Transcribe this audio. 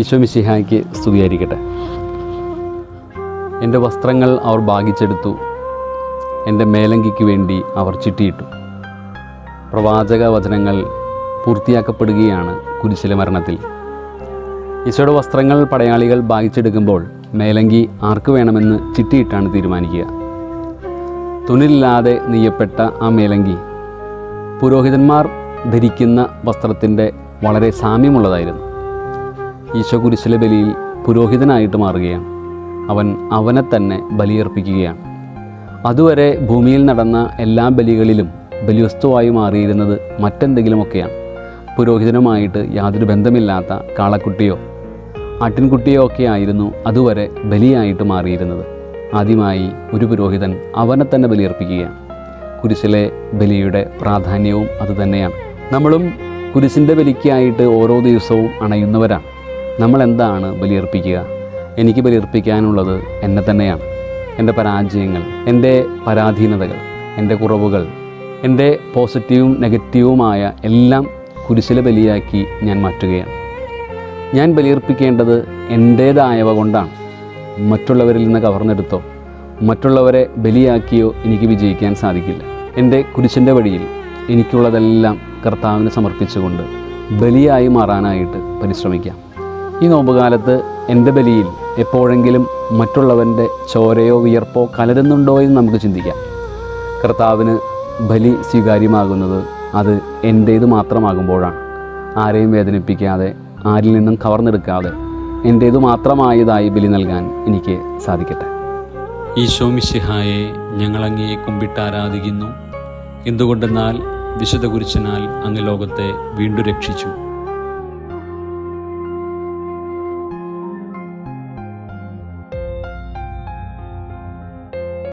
ഈശോ മിശിഹായ്ക്ക് സ്തുതിയായിരിക്കട്ടെ. എന്റെ വസ്ത്രങ്ങൾ അവർ ഭാഗിച്ചെടുത്തു. എന്റെ മേലങ്കിക്ക് വേണ്ടി അവർ ചിട്ടിയിട്ടു പ്രവാചക വചനങ്ങൾ പൂർത്തിയാക്കപ്പെടുകയാണ് കുരിശിലെ മരണത്തിൽ. ഈശോയുടെ വസ്ത്രങ്ങൾ പടയാളികൾ ഭാഗിച്ചെടുക്കുമ്പോൾ മേലങ്കി ആർക്ക് വേണമെന്ന് ചിട്ടിയിട്ടാണ് തീരുമാനിക്കുക. തുണിലില്ലാതെ നെയ്യപ്പെട്ട ആ മേലങ്കി പുരോഹിതന്മാർ ധരിക്കുന്ന വസ്ത്രത്തിന്റെ വളരെ സാമ്യമുള്ളതായിരുന്നു. ഈശോ കുരിശിലെ ബലിയിൽ പുരോഹിതനായിട്ട് മാറുകയാണ്. അവൻ അവനെ തന്നെ ബലിയർപ്പിക്കുകയാണ്. അതുവരെ ഭൂമിയിൽ നടന്ന എല്ലാ ബലികളിലും ബലിവസ്തുവായി മാറിയിരുന്നത് മറ്റെന്തെങ്കിലുമൊക്കെയാണ്. പുരോഹിതനുമായിട്ട് യാതൊരു ബന്ധമില്ലാത്ത കാളക്കുട്ടിയോ ആട്ടിൻകുട്ടിയോ ഒക്കെ ആയിരുന്നു അതുവരെ ബലിയായിട്ട് മാറിയിരുന്നത്. ആദ്യമായി ഒരു പുരോഹിതൻ അവനെ തന്നെ ബലിയർപ്പിക്കുകയാണ്. കുരിശിലെ ബലിയുടെ പ്രാധാന്യവും അതുതന്നെയാണ് നമ്മളും കുരിശിന്റെ ബലിക്കായിട്ട് ഓരോ ദിവസവും അണയുന്നവരാണ്. നമ്മൾ എന്താണ് ബലിയർപ്പിക്കുക? എനിക്ക് ബലിയർപ്പിക്കാനുള്ളത് എന്നെ തന്നെയാണ്. എന്റെ പരാജയങ്ങൾ എന്റെ പരാധീനതകൾ എന്റെ കുറവുകൾ എന്റെ പോസിറ്റീവും നെഗറ്റീവുമായ എല്ലാം കുരിശിലെ ബലിയാക്കി ഞാൻ മാറ്റുകയാണ്. ഞാൻ ബലിയർപ്പിക്കേണ്ടത് എന്റേതായവ കൊണ്ടാണ്. മറ്റുള്ളവരിൽ നിന്ന് കവർന്നെടുത്തോ മറ്റുള്ളവരെ ബലിയാക്കിയോ എനിക്ക് വിജയിക്കാൻ സാധിക്കില്ല. എന്റെ കുരിശിന്റെ വഴിയിൽ എനിക്കുള്ളതെല്ലാം കർത്താവിന് സമർപ്പിച്ചുകൊണ്ട് ബലിയായി മാറാനായിട്ട് പരിശ്രമിക്കാം. ഈ നോമ്പുകാലത്ത് എന്റെ ബലിയിൽ എപ്പോഴെങ്കിലും മറ്റുള്ളവന്റെ ചോരയോ വിയർപ്പോ കലരുന്നുണ്ടോ എന്ന് നമുക്ക് ചിന്തിക്കാം. കർത്താവിന് ബലി സ്വീകാര്യമാകുന്നത് അത് എന്റേത് മാത്രമാകുമ്പോഴാണ്. ആരെയും വേദനിപ്പിക്കാതെ ആരിൽ നിന്നും കവർന്നെടുക്കാതെ എന്റേതു മാത്രമായതായി ബലി നൽകാൻ എനിക്ക് സാധിക്കട്ടെ. ഈശോ മിശിഹായെ ഞങ്ങളങ്ങയെ കുമ്പിട്ട് ആരാധിക്കുന്നു. എന്തുകൊണ്ടെന്നാൽ വിശുദ്ധ കുരിശനാൽ അങ്ങ് ലോകത്തെ വീണ്ടും രക്ഷിച്ചു.